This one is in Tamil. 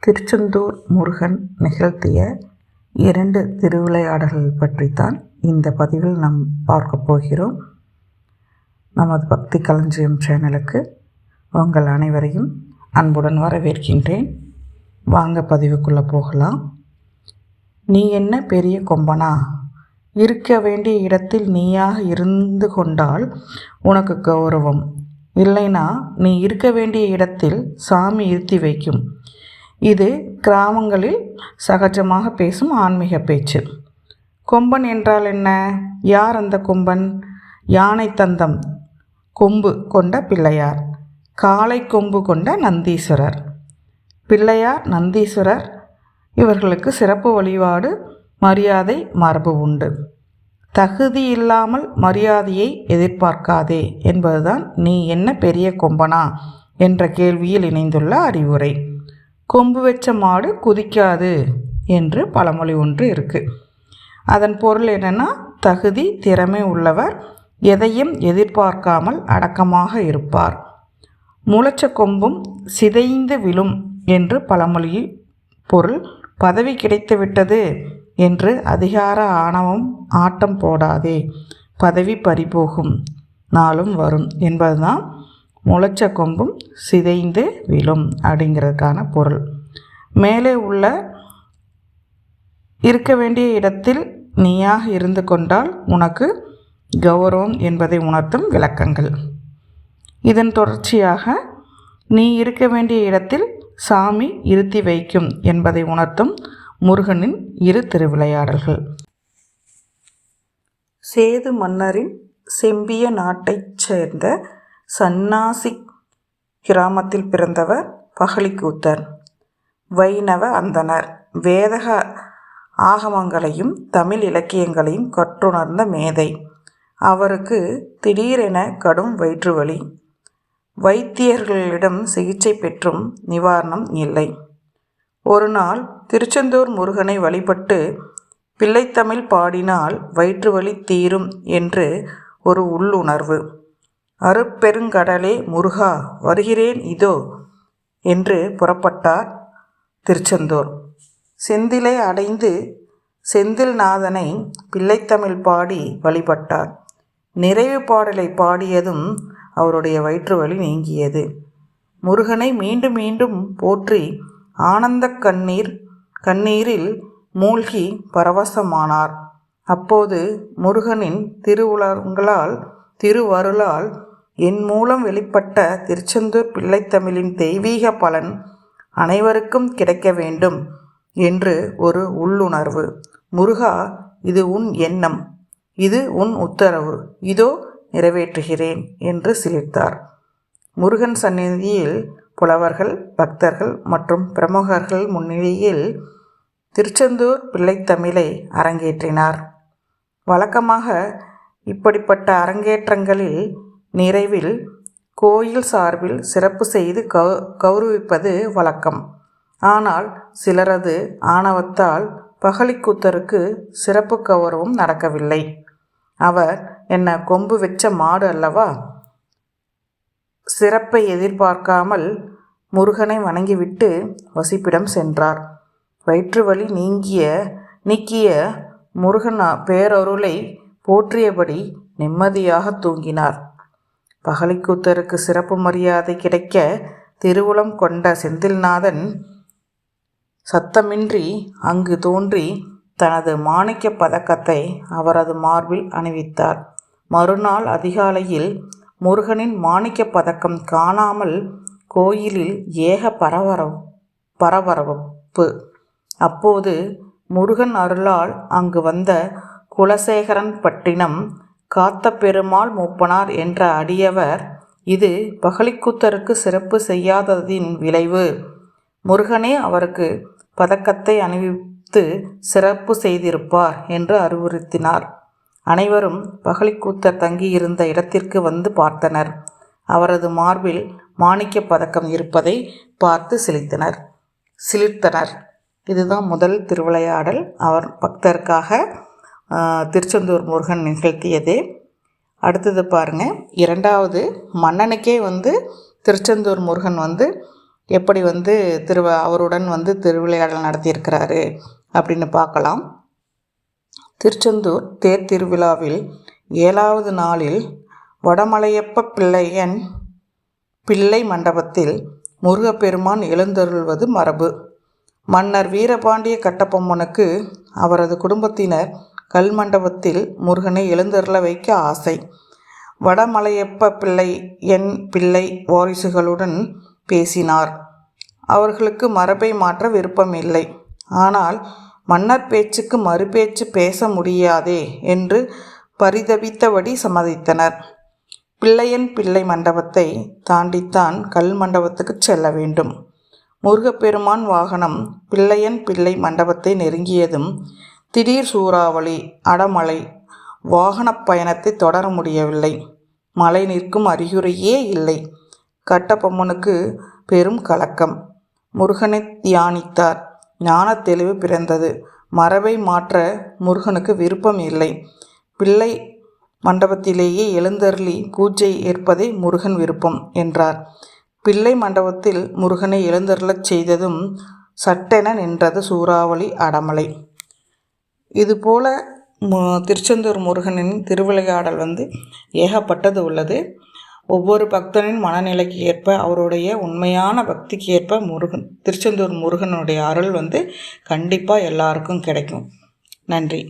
திருச்செந்தூர் முருகன் நிகழ்த்திய இரண்டு திருவிளையாடல்கள் பற்றித்தான் இந்த பதிவில் நாம் பார்க்க போகிறோம். நமது பக்தி களஞ்சியம் சேனலுக்கு உங்கள் அனைவரையும் அன்புடன் வரவேற்கின்றேன். வாங்க பதிவுக்குள்ளே போகலாம். நீ என்ன பெரிய கொம்பனா? இருக்க வேண்டிய இடத்தில் நீயாக இருந்து கொண்டால் உனக்கு கௌரவம். இல்லைனா நீ இருக்க வேண்டிய இடத்தில் சாமி இருத்தி வைக்கும். இது கிராமங்களில் சகஜமாக பேசும் ஆன்மீக பேச்சு. கொம்பன் என்றால் என்ன? யார் அந்த கொம்பன்? யானை தந்தம். கொம்பு கொண்ட பிள்ளையார். காளை கொம்பு கொண்ட நந்தீஸ்வரர். பிள்ளையார் நந்தீஸ்வரர் இவர்களுக்கு சிறப்பு வழிபாடு மரியாதை மரபு உண்டு. தகுதி இல்லாமல் மரியாதையை எதிர்பார்க்காதே என்பதுதான் நீ என்ன பெரிய கொம்பனா? என்ற கேள்வியில் இணைந்துள்ள அறிவுரை. கொம்பு வச்ச மாடு குதிக்காது என்று பழமொழி ஒன்று இருக்குது அதன் பொருள் என்னென்னா தகுதி திறமை உள்ளவர் எதையும் எதிர்பார்க்காமல் அடக்கமாக இருப்பார். முளைச்ச கொம்பும் சிதைந்து விழும் என்று பழமொழி பொருள். பதவி கிடைத்துவிட்டது என்று அதிகார ஆணவம் ஆட்டம் போடாதே பதவி பறிபோகும் நாளும் வரும் என்பதுதான் முளைச்ச கொம்பும் சிதைந்து விழும் அப்படிங்கிறதுக்கான பொருள். மேலே உள்ள இருக்க வேண்டிய இடத்தில் நீயாக இருந்து கொண்டால் உனக்கு கௌரவம் என்பதை உணர்த்தும் விளக்கங்கள். இதன் தொடர்ச்சியாக நீ இருக்க வேண்டிய இடத்தில் சாமி இருத்தி வைக்கும் என்பதை உணர்த்தும் முருகனின் இரு திருவிளையாடல்கள். சேது மன்னரின் செம்பிய நாட்டைச் சேர்ந்த சன்னாசி கிராமத்தில் பிறந்தவர் பகலிக்கூத்தர். வைணவ அந்தனர். வேதக ஆகமங்களையும் தமிழ் இலக்கியங்களையும் கற்றுணர்ந்த மேதை. அவருக்கு திடீரென கடும் வயிற்றுவலி. வைத்தியர்களிடம் சிகிச்சை பெற்றும் நிவாரணம் இல்லை. ஒரு நாள் திருச்செந்தூர் முருகனை வழிபட்டு பிள்ளைத்தமிழ் பாடினால் வயிற்றுவலி தீரும் என்று ஒரு உள்ளுணர்வு. அருப்பெருங்கடலே முருகா வருகிறேன் இதோ என்று புறப்பட்டார் திருச்செந்தூர். செந்திலை அடைந்து செந்தில்நாதனை பிள்ளைத்தமிழ் பாடி வழிபட்டார். நிறைவு பாடலை பாடியதும் அவருடைய வயிற்று வலி நீங்கியது. முருகனை மீண்டும் மீண்டும் போற்றி ஆனந்த கண்ணீர் கண்ணீரில் மூழ்கி பரவசமானார். அப்போது முருகனின் திருவுலங்களால் திருவருளால் என் மூலம் வெளிப்பட்ட திருச்செந்தூர் பிள்ளைத்தமிழின் தெய்வீக பலன் அனைவருக்கும் கிடைக்க வேண்டும் என்று ஒரு உள்ளுணர்வு. முருகா இது உன் எண்ணம். இது உன் உத்தரவு. இதோ நிறைவேற்றுகிறேன் என்று சிலிர்த்தார் முருகன் சந்நிதியில் புலவர்கள் பக்தர்கள் மற்றும் பிரமுகர்கள் முன்னிலையில் திருச்செந்தூர் பிள்ளைத்தமிழை அரங்கேற்றினார். வழக்கமாக இப்படிப்பட்ட அரங்கேற்றங்களில் நிறைவில் கோயில் சார்பில் சிறப்பு செய்து கௌ கௌரவிப்பது வழக்கம். ஆனால் சிலரது ஆணவத்தால் பகலிக்கூத்தருக்கு சிறப்பு கௌரவம் நடக்கவில்லை. அவர் என்ன கொம்பு வச்ச மாடு அல்லவா? சிறப்பை எதிர்பார்க்காமல் முருகனை வணங்கிவிட்டு வசிப்பிடம் சென்றார். வயிற்று வலி நீங்கிய நீக்கிய முருகன் பேரருளை போற்றியபடி நிம்மதியாக தூங்கினார். பகலிக்கூத்தருக்கு சிறப்பு மரியாதை கிடைக்க திருவுளம் கொண்ட செந்தில்நாதன் சத்தமின்றி அங்கு தோன்றி தனது மாணிக்க பதக்கத்தை அவரது மார்பில் அணிவித்தார். மறுநாள் அதிகாலையில் முருகனின் மாணிக்க பதக்கம் காணாமல் கோயிலில் ஏக பரவர பரபரப்பு. அப்போது முருகன் அருளால் அங்கு வந்த குலசேகரன் பட்டினம் காத்த பெருமாள் மூப்பனார் என்ற அடியவர் இது பகலிக்கூத்தருக்கு சிறப்பு செய்யாததின் விளைவு. முருகனே அவருக்கு பதக்கத்தை அணிவித்து சிறப்பு செய்திருப்பார் என்று அறிவுறுத்தினார். அனைவரும் பகலிக்கூத்தர் தங்கியிருந்த இடத்திற்கு வந்து பார்த்தனர். அவரது மார்பில் மாணிக்க பதக்கம் இருப்பதை பார்த்து சிலித்தனர். சிலிர்த்தனர். இதுதான் முதல் திருவிளையாடல். அவர் பக்தருக்காக திருச்செந்தூர் முருகன் நிகழ்த்தியது. அடுத்தது பாருங்கள் இரண்டாவது மன்னனுக்கே வந்து திருச்செந்தூர் முருகன் வந்து எப்படி வந்து திரு அவருடன் வந்து திருவிளையாடல் நடத்தியிருக்கிறாரு அப்படின்னு பார்க்கலாம். திருச்செந்தூர் தேர் திருவிழாவில் ஏழாவது நாளில் வடமலையப்ப பிள்ளையன் பிள்ளை மண்டபத்தில் முருகப்பெருமான் எழுந்தருள்வது மரபு. மன்னர் வீரபாண்டிய கட்டபொம்மனுக்கு அவரது குடும்பத்தினர் கல் மண்டபத்தில் முருகனை எழுந்தருள வைக்க ஆசை. வடமலையப்ப பிள்ளை என் பிள்ளை வாரிசுகளுடன் பேசினார். அவர்களுக்கு மரபை மாற்ற விருப்பம் இல்லை ஆனால் மன்னர் பேச்சுக்கு மறுபேச்சு பேச முடியாதே என்று பரிதவித்தபடி சம்மதித்தனர். பிள்ளையன் பிள்ளை மண்டபத்தை தாண்டித்தான் கல் மண்டபத்துக்கு செல்ல வேண்டும். முருகப்பெருமான் வாகனம் பிள்ளையன் பிள்ளை மண்டபத்தை நெருங்கியதும் திடீர் சூறாவளி அடமழை வாகனப் பயணத்தை தொடர முடியவில்லை. மழை நிற்கும் அறிகுறியே இல்லை. கட்டபொம்மனுக்கு பெரும் கலக்கம். முருகனை தியானித்தார். ஞான தெளிவு பிறந்தது. மரபை மாற்ற முருகனுக்கு விருப்பம் இல்லை. பிள்ளை மண்டபத்திலேயே எழுந்தருளி பூஜை ஏற்பதை முருகன் விருப்பம் என்றார். பிள்ளை மண்டபத்தில் முருகனை எழுந்தருளச் செய்ததும் சட்டென நின்றது சூறாவளி அடமலை இதுபோல் திருச்செந்தூர் முருகனின் திருவிளையாடல் வந்து ஏகப்பட்டது உள்ளது. ஒவ்வொரு பக்தனின் மனநிலைக்கு ஏற்ப அவருடைய உண்மையான பக்திக்கு ஏற்ப முருகன் திருச்செந்தூர் முருகனுடைய அருள் வந்து கண்டிப்பாக எல்லாருக்கும் கிடைக்கும். நன்றி.